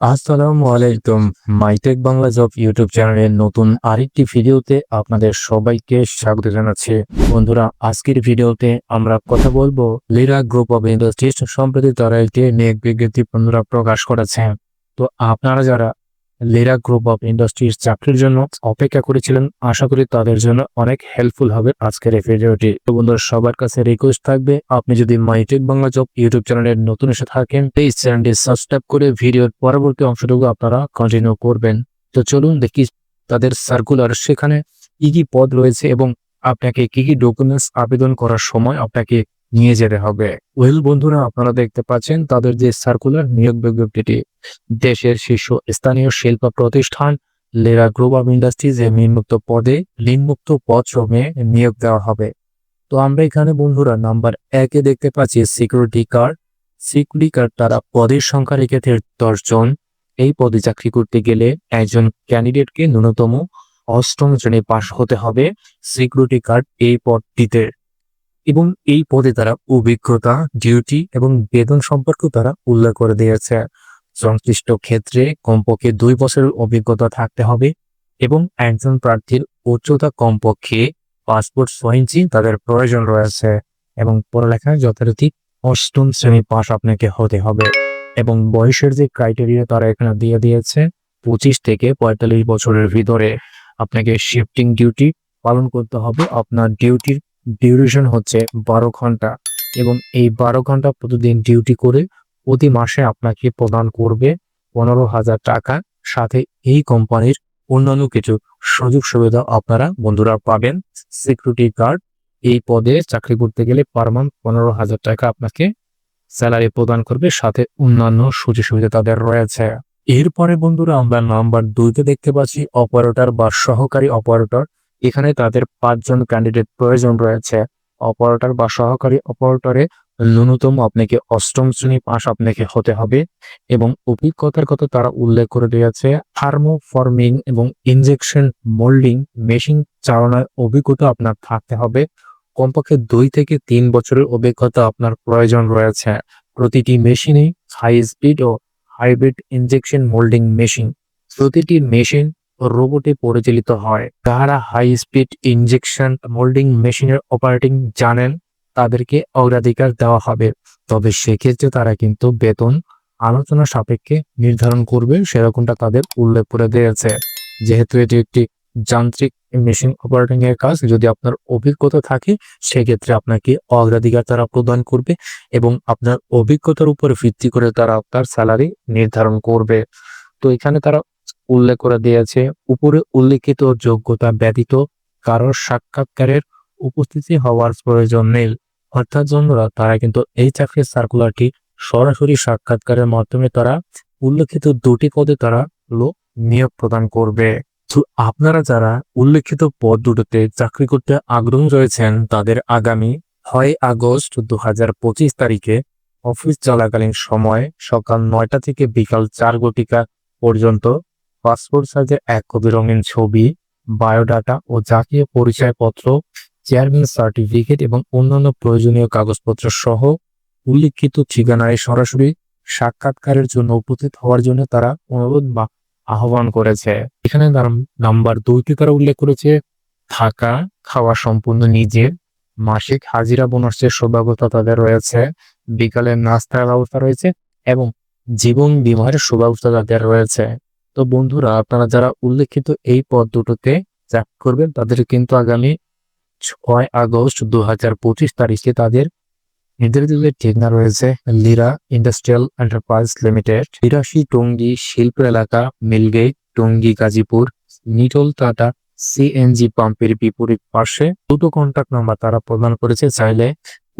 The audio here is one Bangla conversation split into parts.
আসসালামু আলাইকুম, মাইটেক বাংলা জব ইউটিউব চ্যানেলের নতুন আরেকটি ভিডিওতে আপনাদের সবাইকে স্বাগত জানাচ্ছি। বন্ধুরা, আজকের ভিডিওতে আমরা কথা বলব লিরা গ্রুপ অব ইন্ডাস্ট্রিজ সম্প্রতি তারা একটি নিয়োগ বিজ্ঞপ্তি বন্ধুরা প্রকাশ করেছে। তো আপনারা যারা লিরা গ্রুপ অফ ইন্ডাস্ট্রিজ চাকরির জন্য অপেক্ষা করেছিলেন। আশা করি তাদের জন্য অনেক হেল্পফুল হবে আজকের এই ভিডিওটি তো বন্ধুরা, সবার কাছে রিকোয়েস্ট থাকবে, আপনি যদি মাইটেক বাংলা জব ইউটিউব চ্যানেলের নতুন এসে থাকেন প্লিজ চ্যানেলটি সাবস্ক্রাইব করে ভিডিওর পরবর্তী অংশটুকু আপনারা কন্টিনিউ করবেন। তো চলুন দেখি তাদের সার্কুলার সেখানে কি কি পদ রয়েছে এবং আপনাকে কি কি ডকুমেন্টস আবেদন করার সময় আপনাকে নিয়ে যেতে হবে। ওয়েল, বন্ধুরা, আপনারা দেখতে পাচ্ছেন তাদের যে সার্কুলার নিয়োগ বিজ্ঞপ্তিটি। দেশের শীর্ষ স্থানীয় শিল্প প্রতিষ্ঠান লেরা গ্রুপ অফ ইন্ডাস্ট্রিজ এ নিম্মুক্ত পদে লিনমুক্ত পদ শ্রমে নিয়োগ দেওয়া হবে। তো আমরা এখানে, বন্ধুরা নাম্বার একে দেখতে পাচ্ছি সিকিউরিটি কার্ড সিকিউরিটি কার্ড তারা পদের সংখ্যা রেখেছে দশ জন। এই পদে চাকরি করতে গেলে একজন ক্যান্ডিডেটকে ন্যূনতম অষ্টম শ্রেণি পাশ হতে হবে। সিকিউরিটি কার্ড এই পদটিতে। এবং এই পদে তারা অভিজ্ঞতা ডিউটি এবং বেতন সম্পর্কেও তারা উল্লেখ করে দিয়েছে। সংশ্লিষ্ট ক্ষেত্রে কমপক্ষে দুই বছরের অভিজ্ঞতা থাকতে হবে এবং একজন প্রার্থীর উচ্চতা কমপক্ষে পাসপোর্ট ছয় তাদের প্রয়োজন রয়েছে এবং পড়ালেখায় যথারীতি অষ্টম শ্রেণি পাস আপনাকে হতে হবে এবং বয়সের যে ক্রাইটেরিয়া তারা এখানে দিয়ে দিয়েছে, পঁচিশ থেকে পঁয়তাল্লিশ বছরের ভিতরে আপনাকে শিফটিং ডিউটি পালন করতে হবে। আপনার ডিউটির ডিউরেশন হচ্ছে বারো ঘণ্টা এবং এই বারো ঘণ্টা প্রতিদিন ডিউটি করে প্রতি মাসে আপনাকে প্রদান করবে পনেরো হাজার টাকা। সাথে এই কোম্পানির অন্যান্য কিছু সুযোগ সুবিধা আপনারা বন্ধুরা পাবেন। সিকিউরিটি গার্ড এই পদে চাকরি করতে গেলে পার মান্থ পনেরো হাজার টাকা আপনাকে স্যালারি প্রদান করবে। সাথে অন্যান্য সুযোগ সুবিধা তাদের রয়েছে। এরপরে বন্ধুরা আমরা নাম্বার দুইতে দেখতে পাচ্ছি অপারেটর বা সহকারী অপারেটর এখানে তাদের পাঁচজন ক্যান্ডিডেট প্রয়োজন রয়েছে। অপারেটর বা সহকারী অপারেটরে ন্যূনতম আপনাকে অষ্টম শ্রেণি পাশ আপনাকে হতে হবে এবং অভিজ্ঞতার কথা তারা উল্লেখ করে দিয়েছে থার্মো ফর্মিং এবং ইনজেকশন মোল্ডিং মেশিন চালানোর অভিজ্ঞতা আপনার থাকতে হবে। কমপক্ষে দুই থেকে তিন বছরের অভিজ্ঞতা আপনার প্রয়োজন রয়েছে। প্রতিটি মেশিনে হাই স্পিড ও হাইব্রিড ইনজেকশন মোল্ডিং মেশিন প্রতিটি মেশিন রোবটে পরিচালিত হয়। যারা হাই স্পিড ইনজেকশন মোল্ডিং মেশিনের অপারেটিং জানেন, তাদেরকে অগ্রাধিকার দেওয়া হবে। তবে সেক্ষেত্রে তারা কিন্তু বেতন, আলোচনা সাপেক্ষে নির্ধারণ করবে, সেরকমটা তাদের উল্লেখ করে দিয়েছে। যেহেতু এটি একটি যান্ত্রিক মেশিন অপারেটিং এর কাজ, যদি আপনার অভিজ্ঞতা থাকে, সেক্ষেত্রে আপনাকে অগ্রাধিকার তারা প্রদান করবে এবং আপনার অভিজ্ঞতার উপর ভিত্তি করে তারা আপনার স্যালারি নির্ধারণ করবে। তো এখানে তারা উল্লেখ করে দিয়েছে, উপরে উল্লেখিত যোগ্যতা ব্যতীত কারোর সাক্ষাৎকারের উপস্থিতি হওয়ার প্রয়োজন নেই। অর্থাৎ বন্ধুরা, তারা কিন্তু এই চাকরির সার্কুলারটি সরাসরি সাক্ষাৎকারের মাধ্যমে তারা উল্লেখিত দুটি পদে তারা লোক নিয়োগ প্রদান করবে। আপনারা যারা উল্লেখিত পদ দুটোতে চাকরি করতে আগ্রহ রয়েছেন, তাদের আগামী ছয় আগস্ট দু হাজার পঁচিশ তারিখে অফিস চলাকালীন সময় সকাল নয়টা থেকে বিকাল চার ঘটিকা পর্যন্ত পাসপোর্ট সাইজের এক কপি রঙিন ছবি, বায়োডাটা ও জাতীয় পরিচয়পত্র, চেয়ারম্যান সার্টিফিকেট এবং অন্যান্য প্রয়োজনীয় কাগজপত্র সহ উল্লিখিত ঠিকানায় সরাসরি সাক্ষাৎকারের জন্য উপস্থিত হওয়ার জন্য তারা অনুরোধ বা আহ্বান করেছে। এখানে নাম্বার দুইটি তারা উল্লেখ করেছে, থাকা, খাওয়া সম্পূর্ণ নিজের, মাসিক হাজিরা বোনাসের সৌভাগ্যতা তাদের রয়েছে, বিকালের নাস্তার ব্যবস্থা রয়েছে এবং জীবন বিমার সুব্যবস্থা তাদের রয়েছে। তো বন্ধুরা, আপনারা যারা উল্লেখিত এই পদ দুটোতে চাকরি করবেন, তাদের কিন্তু আগামী ছয় আগস্ট দু হাজার পঁচিশ তারিখে তাদের নির্ধারিত ঠিকানা রয়েছে লিরা ইন্ডাস্ট্রিয়াল এন্টারপ্রাইজ লিমিটেড বিরাশি টঙ্গী শিল্প এলাকা, mill gate, Tongi, Gazipur, Nitol Tata CNG পাম্পের বিপরীত পাশে। দুটো কন্ট্যাক্ট নাম্বার তারা প্রদান করেছে, চাইলে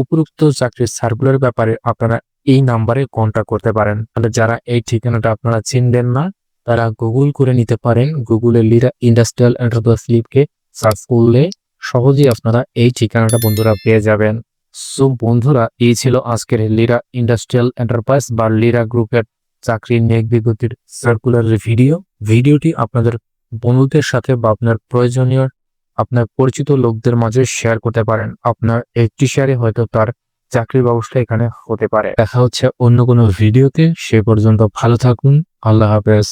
উপরোক্ত চাকরির সার্কুলার ব্যাপারে আপনারা এই নাম্বারে কন্ট্যাক্ট করতে পারেন। তাহলে যারা এই ঠিকানাটা আপনারা চিনবেন না তারা গুগল করে নিতে পারেন। গুগলে লিরা ইন্ডাস্ট্রিয়াল এন্টারপ্রাইজ লিপকে সার্চ করলে সহজেই আপনারা এই ঠিকানাটা বন্ধুরা পেয়ে যাবেন। সো বন্ধুরা, এই ছিল আজকের লিরা ইন্ডাস্ট্রিয়াল এন্টারপ্রাইজ বা লিরা গ্রুপের চাকরির নিয়োগ বিজ্ঞপ্তির সার্কুলার ভিডিও ভিডিওটি আপনাদের বন্ধুদের সাথে বা আপনার প্রয়োজনীয় আপনার পরিচিত লোকদের মাঝে শেয়ার করতে পারেন। আপনার একটি শেয়ারে হয়তো তার চাকরির ব্যবস্থা এখানে হতে পারে। দেখা হচ্ছে অন্য কোনো ভিডিওতে সে পর্যন্ত ভালো থাকুন। আল্লাহ হাফেজ।